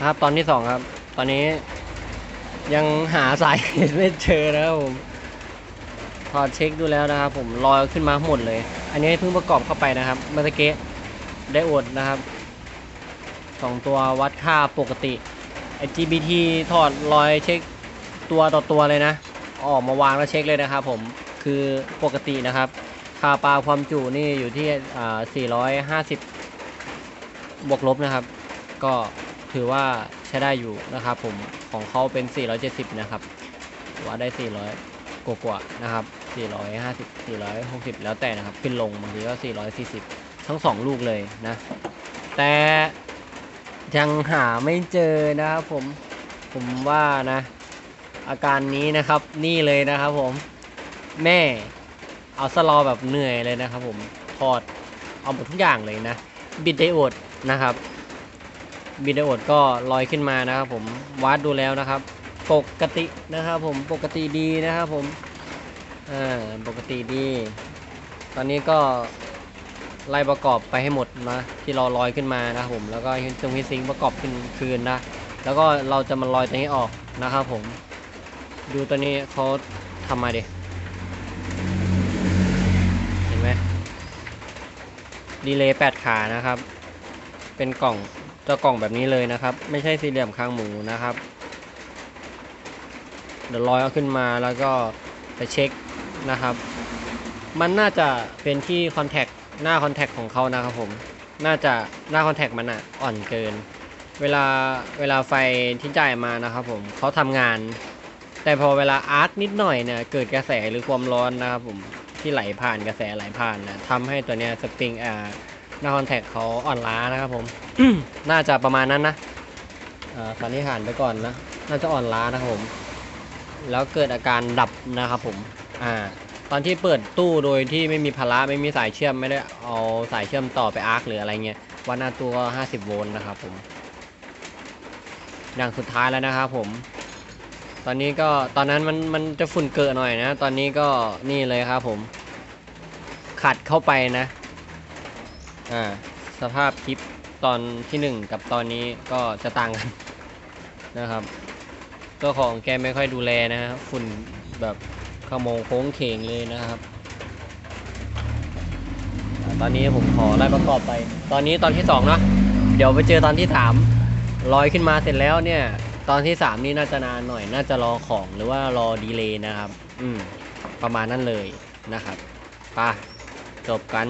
ครับ ตอนที่สองครับ ตอนนี้ยังหาสายไม่เจอนะครับผมถอดเช็คดูแล้วนะครับ ผมลอยขึ้นมาหมดเลย อันนี้เพิ่งประกอบเข้าไปนะครับเมื่อกี้ได้อดนะครับสองตัววัดค่าปกติ IGBT ถอดลอยเช็คตัวต่อตัวเลยนะ ออกมาวางแล้วเช็คเลยนะครับผมคือปกตินะครับค่าปลาความจุนี่อยู่ที่อ่า450 บวกลบนะครับ ก็ ถือว่าใช้ได้อยู่นะครับผมของเขาเป็น 470 นะครับว่าได้ 400 กว่ากว่าๆนะครับ 450 460 แล้วแต่นะครับ ขึ้นลงบางทีก็ 440 ทั้ง 2 ลูกเลยนะ แต่ยังหาไม่เจอนะครับผมผมว่านะ อาการนี้นะครับนี่เลยนะครับผมแม่เอาสลอแบบเหนื่อยเลยนะครับผมถอดเอาหมดทุกอย่างเลยนะ บิดไดโอดนะครับ บิดไดโอดก็ลอยขึ้นมานะครับผมวัดดูแล้วนะครับ ปกตินะครับผมปกติดีนะครับผมอ่าปกติดี ตอนนี้ก็ไล่ประกอบไปให้หมดนะที่เราลอยขึ้นมานะครับผมแล้วก็ตรงฮิตซิงประกอบขึ้นคืนนะแล้วก็เราจะมาลอยตัวนี้ออกนะครับผม ดูตัวนี้เขาทำมาดิเห็นไหมดีเลย์8ขานะครับ เป็นกล่อง จ้ากล่องแบบนี้เลยนะครับ ไม่ใช่สี่เหลี่ยมคางหมูนะครับ เดี๋ยวลอยเอาขึ้นมาแล้วก็ไปเช็คนะครับ มันน่าจะเป็นที่คอนแทคหน้าคอนแทคของเขานะครับผม น่าจะหน้าคอนแทคมันอะอ่อนเกิน เวลาเวลาไฟที่จ่ายมานะครับผมเขาทำงาน แต่พอเวลาอาร์คนิดหน่อยเนี่ยเกิดกระแสหรือความร้อนนะครับผมที่ไหลผ่านกระแสไหลผ่านนะทำให้ตัวเนี้ยสปริงอ่าหน้าคอนแทคเขาอ่อนล้านะครับผม น่าจะประมาณนั้นนะอ่าสันนิษฐานไปก่อนนะ น่าจะอ่อนล้านะครับผม แล้วเกิดอาการดับนะครับผม อ่า ตอนที่เปิดตู้โดยที่ไม่มีพละไม่มีสายเชื่อมไม่ได้เอาสายเชื่อมต่อไปอาร์คหรืออะไรเงี้ย วัดหน้าตัวก็50 โวลต์นะครับผม อย่างสุดท้ายแล้วนะครับผม ตอนนี้ก็ตอนนั้นมันมันจะฝุ่นเกินหน่อยนะ ตอนนี้ก็นี่เลยครับผม ขัดเข้าไปนะ อ่า สภาพคลิป ตอนที่หนึ่งกับตอนนี้ก็จะต่างกันนะครับเจ้าของแกไม่ค่อยดูแลนะครับฝุ่นแบบขโมงโค้งเข่งเลยนะครับ ตอนนี้ผมขอไล่ประกอบไป ตอนนี้ตอนที่สองเนอะเดี๋ยวไปเจอตอนที่สามลอยขึ้นมาเสร็จแล้วเนี่ย ตอนที่สามนี่น่าจะนานหน่อย น่าจะรอของหรือว่ารอดีเลย์นะครับ อืม ประมาณนั้นเลยนะครับไป่ะจบกัน